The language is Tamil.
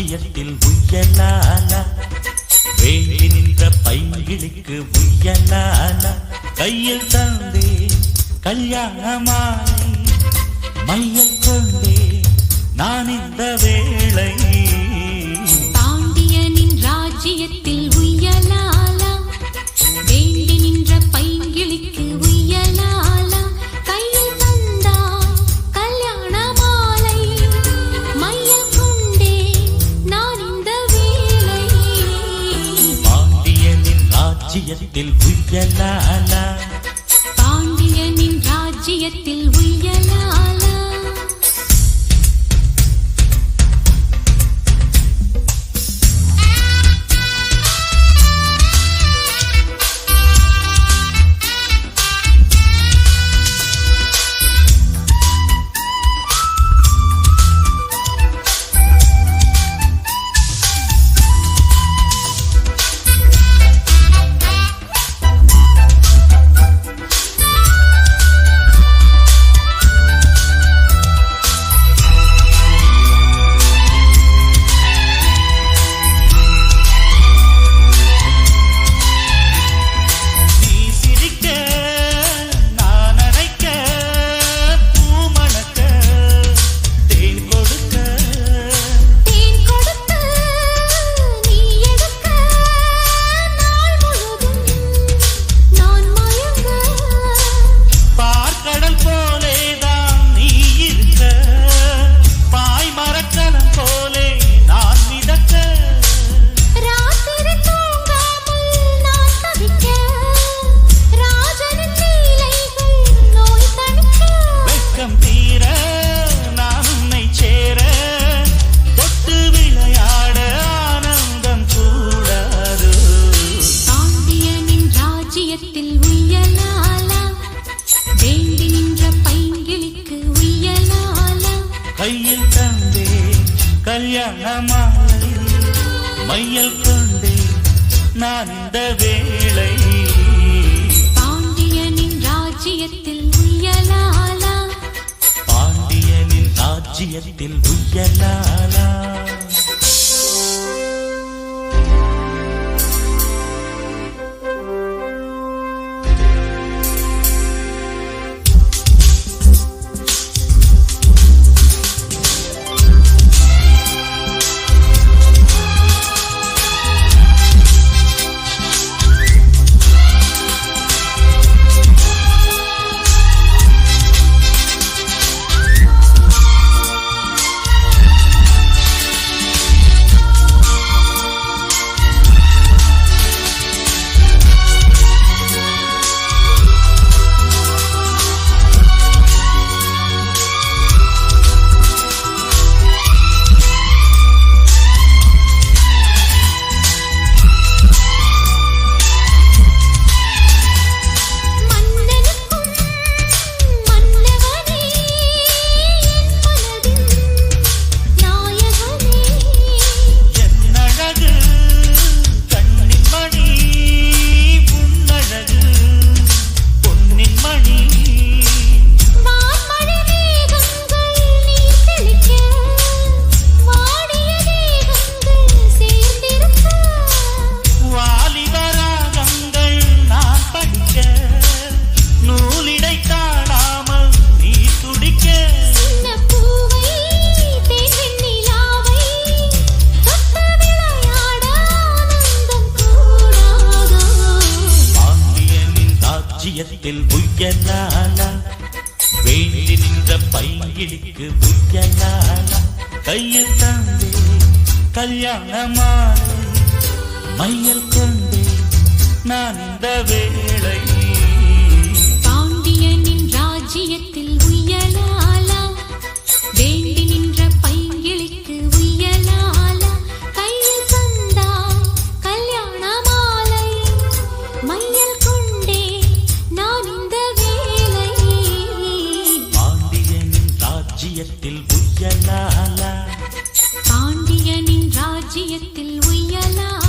ராஜ்யத்தில் உய்யலானா? வேண்டி நின்ற பைங்கிளுக்கு உய்யலானா? கையில் தந்தே கல்யாணமாய் மையல் கொண்டே நான் இந்த வேளை வீட்டில் புயலா கையில் தந்தே கல்யாண மாலை மையல் கொண்டே நான் இந்த வேளை. பாண்டியனின் ராஜ்யத்தில் உயலாலா பாண்டியனின் ராஜ்யத்தில் உயலாலா கிளிக்கு விக்கலாலா கையில் தந்தே கல்யாணமான மையல் கொண்டே நான் இந்த வேலை ராஜ்யத்தில் உய்யலாலா. பாண்டியனின் ராஜ்யத்தில் உய்யலா.